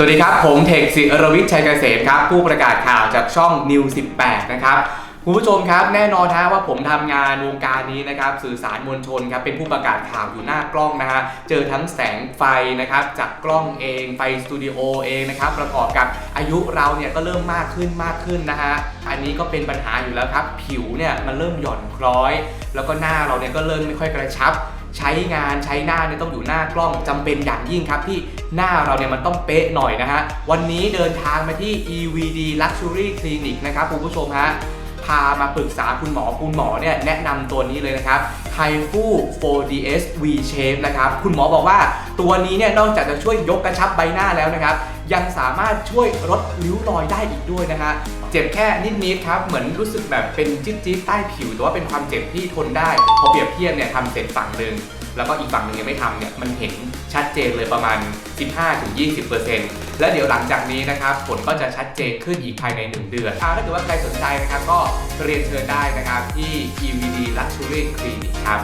สวัสดีครับ ผมเทคศิรวิทย์ชัยเกษมครับ ผู้ประกาศข่าวจากช่อง New 18 นะครับคุณผู้ชมครับแน่นอนฮะว่าผมทำงานวงการนี้นะครับสื่อสารมวลชนครับเป็นผู้ประกาศข่าวอยู่หน้ากล้องนะฮะเจอทั้งแสงไฟนะครับจากกล้องเองไฟสตูดิโอเองนะครับประกอบกับ อายุเราเนี่ยก็เริ่มมากขึ้นมากขึ้นนะฮะ อันนี้ก็เป็นปัญหาอยู่แล้วครับ ผิวเนี่ยมันเริ่มหย่อนคล้อย แล้วก็หน้าเราเนี่ยก็เริ่มไม่ค่อยกระชับ ใช้งานใช้หน้าเนี่ยต้องอยู่หน้ากล้องจำเป็นอย่างยิ่งครับที่หน้าเราเนี่ยมันต้องเป๊ะหน่อยนะฮะ วันนี้เดินทางมาที่ EVD Luxury Clinic นะครับคุณผู้ชมฮะ พามาปรึกษาคุณหมอคุณหมอเนี่ยแนะนำตัวนี้เลยนะครับไทฟู 4DS V Shape นะครับคุณหมอบอกว่าตัวนี้เนี่ยนอกจากจะช่วยยกกระชับใบหน้าแล้วนะครับยังสามารถช่วยลดริ้วรอยได้อีกด้วยนะฮะเจ็บแค่นิดๆครับเหมือนรู้สึกแบบเป็นจี๊ดๆใต้ผิวแต่ว่าเป็นความเจ็บที่ทนได้ พอเปรียบเทียบเนี่ยทำเสร็จฝั่งหนึ่ง แล้วก็อีกฝั่งหนึ่งยังไม่ทำเนี่ยมันเห็นชัดเจนเลยประมาณ 15-20%แล้วเดี๋ยวหลังจากนี้นะครับผลก็จะชัดเจนขึ้นอีกภายใน 1 เดือนอาถ้าเกิดว่าใครสนใจนะครับก็เรียนเชิญได้นะครับที่ EVD Luxury Clinic ครับ